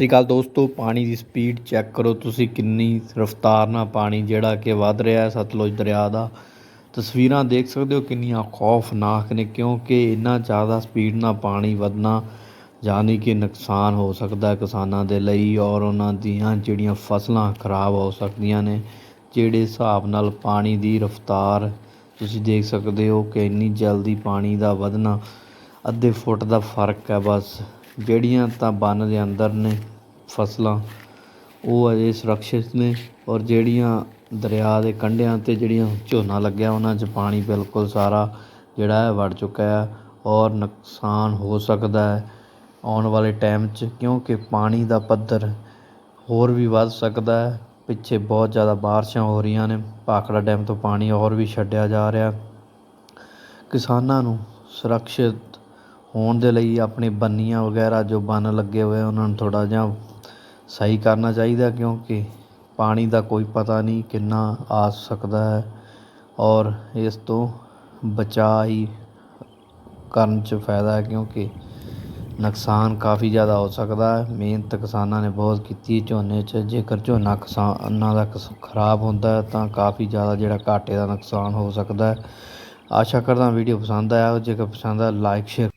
ਸ੍ਰੀ ਅਕਾਲ ਦੋਸਤੋ, ਪਾਣੀ ਦੀ speed check ਕਰੋ ਤੁਸੀਂ ਕਿੰਨੀ ਰਫ਼ਤਾਰ ਨਾਲ ਪਾਣੀ ਜਿਹੜਾ ਕਿ ਵੱਧ ਰਿਹਾ ਹੈ ਸਤਲੁਜ ਦਰਿਆ ਦਾ। ਤਸਵੀਰਾਂ ਦੇਖ ਸਕਦੇ ਹੋ ਕਿੰਨੀਆਂ ਖੌਫਨਾਕ ਨੇ ਕਿਉਂਕਿ ਇੰਨਾ ਜ਼ਿਆਦਾ ਸਪੀਡ ਨਾਲ ਪਾਣੀ ਵਧਣਾ ਯਾਨੀ ਕਿ ਨੁਕਸਾਨ ਹੋ ਸਕਦਾ ਕਿਸਾਨਾਂ ਦੇ ਲਈ ਔਰ ਉਹਨਾਂ ਦੀਆਂ ਜਿਹੜੀਆਂ ਫਸਲਾਂ ਖਰਾਬ ਹੋ ਸਕਦੀਆਂ ਨੇ, ਜਿਹੜੇ ਹਿਸਾਬ ਨਾਲ ਪਾਣੀ ਦੀ ਰਫ਼ਤਾਰ ਤੁਸੀਂ ਦੇਖ ਸਕਦੇ ਹੋ ਕਿ ਇੰਨੀ ਜਲਦੀ ਪਾਣੀ ਦਾ ਵਧਣਾ, ਅੱਧੇ ਫੁੱਟ ਦਾ ਫ਼ਰਕ ਹੈ ਬਸ, ਜਿਹੜੀਆਂ ਤਾਂ ਬੰਨ ਦੇ ਅੰਦਰ ਨੇ ਫਸਲਾਂ, ਉਹ ਅਜੇ ਸੁਰੱਖਿਅਤ ਨੇ ਔਰ ਜਿਹੜੀਆਂ ਦਰਿਆ ਦੇ ਕੰਢਿਆਂ 'ਤੇ ਜਿਹੜੀਆਂ ਝੋਨਾ ਲੱਗਿਆ, ਉਹਨਾਂ 'ਚ ਪਾਣੀ ਬਿਲਕੁਲ ਸਾਰਾ ਜਿਹੜਾ ਹੈ ਵੜ ਚੁੱਕਾ ਹੈ ਔਰ ਨੁਕਸਾਨ ਹੋ ਸਕਦਾ ਹੈ ਆਉਣ ਵਾਲੇ ਟਾਈਮ 'ਚ ਕਿਉਂਕਿ ਪਾਣੀ ਦਾ ਪੱਧਰ ਹੋਰ ਵੀ ਵੱਧ ਸਕਦਾ ਹੈ। ਪਿੱਛੇ ਬਹੁਤ ਜ਼ਿਆਦਾ ਬਾਰਿਸ਼ਾਂ ਹੋ ਰਹੀਆਂ ਨੇ, ਭਾਖੜਾ ਡੈਮ ਤੋਂ ਪਾਣੀ ਹੋਰ ਵੀ ਛੱਡਿਆ ਜਾ ਰਿਹਾ। ਕਿਸਾਨਾਂ ਨੂੰ ਸੁਰੱਖਿਅਤ ਹੋਣ ਦੇ ਲਈ ਆਪਣੇ ਬੰਨੀਆਂ ਵਗੈਰਾ ਜੋ ਬੰਨ ਲੱਗੇ ਹੋਏ ਉਹਨਾਂ ਨੂੰ ਥੋੜ੍ਹਾ ਜਿਹਾ ਸਹੀ ਕਰਨਾ ਚਾਹੀਦਾ ਕਿਉਂਕਿ ਪਾਣੀ ਦਾ ਕੋਈ ਪਤਾ ਨਹੀਂ ਕਿੰਨਾ ਆ ਸਕਦਾ ਹੈ ਔਰ ਇਸ ਤੋਂ ਬਚਾਅ ਹੀ ਕਰਨ 'ਚ ਫਾਇਦਾ ਹੈ ਕਿਉਂਕਿ ਨੁਕਸਾਨ ਕਾਫੀ ਜ਼ਿਆਦਾ ਹੋ ਸਕਦਾ ਹੈ। ਮਿਹਨਤ ਕਿਸਾਨਾਂ ਨੇ ਬਹੁਤ ਕੀਤੀ ਝੋਨੇ 'ਚ। ਜੇਕਰ ਝੋਨਾ ਕਿਸਾਨਾਂ ਦਾ ਕਿਸ- ਖਰਾਬ ਹੁੰਦਾ ਹੈ ਤਾਂ ਕਾਫੀ ਜ਼ਿਆਦਾ ਜਿਹੜਾ ਘਾਟੇ ਦਾ ਨੁਕਸਾਨ ਹੋ ਸਕਦਾ ਹੈ। ਆਸ਼ਾ ਕਰਦਾ ਵੀਡੀਓ ਪਸੰਦ ਆਇਆ ਜੇਕਰ ਪਸੰਦ ਆਇਆ ਲਾਈਕ, ਸ਼ੇਅਰ